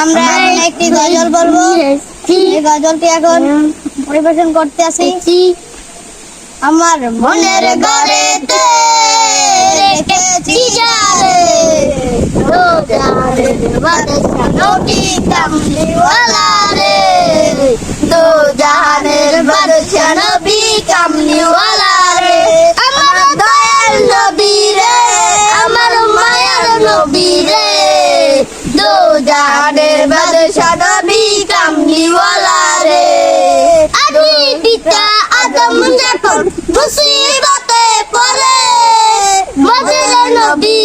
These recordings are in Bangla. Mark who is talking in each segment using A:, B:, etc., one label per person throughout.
A: আমরা এখন একটি গজল বলব। এই গজলটি এখন পরিবেশন করতে আসি। আমার মনের ঘরেতে রেখেছি যারে বাদশা নবী দো জাহানের বাদশা নবী কামলিওয়ালা রে। আদি পিতা আদম যখন মুসিবতে পড়ে মজল নবী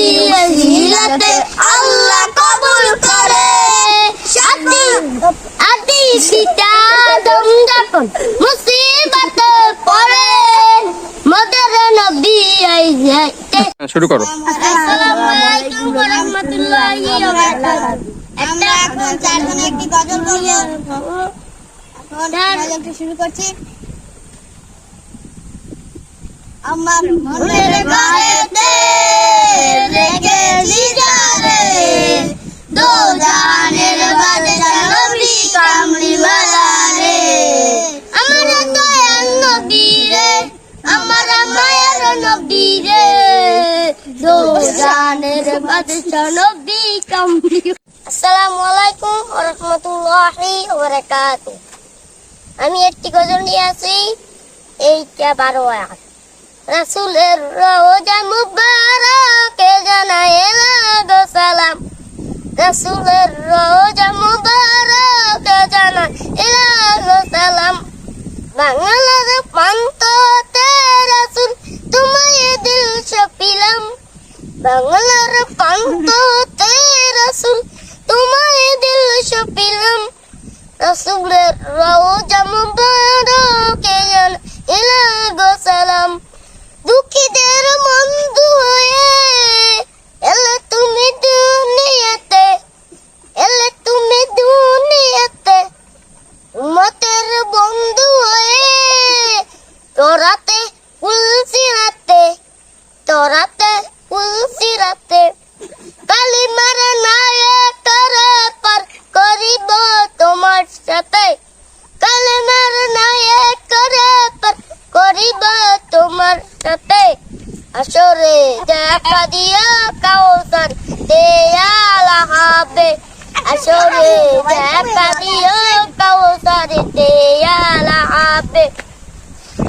A: হিলাতে আল্লাহ কবুল করে। আদি আদি পিতা আদম যখন মুসিবতে পড়ে নবী হিলাতে
B: শুরু করো।
A: আমরা এখন চারজন একটি গজল বলব। এখন শুরু করছি। আমার মনের ঘরেতে রেখেছি বারাকাতুহু আমি একটি গজল নিয়ে আছি এইটা বারো আয়াত। রাসূলের রওজা জানায় লাগো সালাম। রাসূলের রওজা মুবারকে জানায় লাগো সালাম। বাংলার বাংলার প্রান্ততে রাসূল তোমায় দিল সপিলাম। রাসূলের রওজা মুবারকে জানায় লাগো সালাম। দুঃখীদের বন্ধু হয়ে এলে তুমি দুনিয়াতে, এলে তুমি দুনিয়াতে। মতের বন্ধু হয়ে তোরাতে করিব তোমার সাথে আসরে দেখা দিয়া কাউসার দেয়াল হবে। আসরে দেখা দিয়া কাউসার দেয়াল হবে।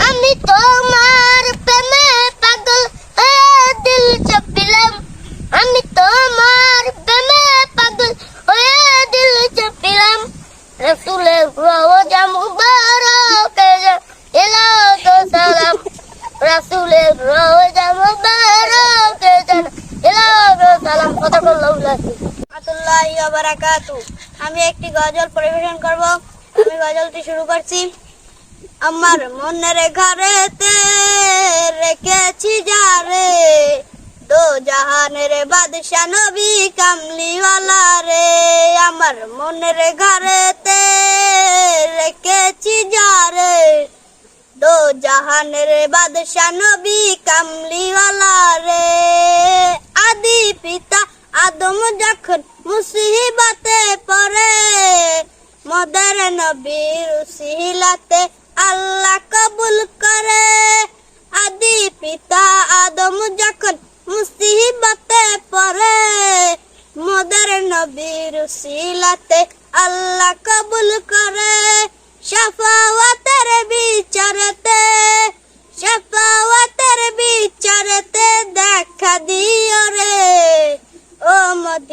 A: আমি তোমার প্রেমে পাগল হয়ে দিল চাপিলাম আমি তোমার প্রেমে পাগল হয়ে দিল চাপিলাম রসুলের রওজা মুবারক এলাকা সালাম রাসূলের রওজা মুবারক এলাকা সালাম কথা বললাম রাহমাতুল্লাহি ওয়া বারাকাতু আমি একটি গজল পরিবেশন করব। আমি গজলটি শুরু করছি। আমার মনের ঘরেতে রেখেছি যারে দো জাহানের বাদশা নবী কামলিওয়ালা রে। আমার মনের ঘরেতে রেখেছি যারে দো জাহানের বাদশা নবী কামলিওয়ালা রে। আদি পিতা আদম যখন মুসিবতে পড়ে, মদের নবীর উসিলাতে আল্লাহ কবুল করে। আদি পিতা আদম যখন মুসিবতে পড়ে, মদের নবীর উসিলাতে আল্লাহ কবুল করে। শাফাওয়াতের বিচারতে শাফাওয়াতের বিচারতে দেখা ও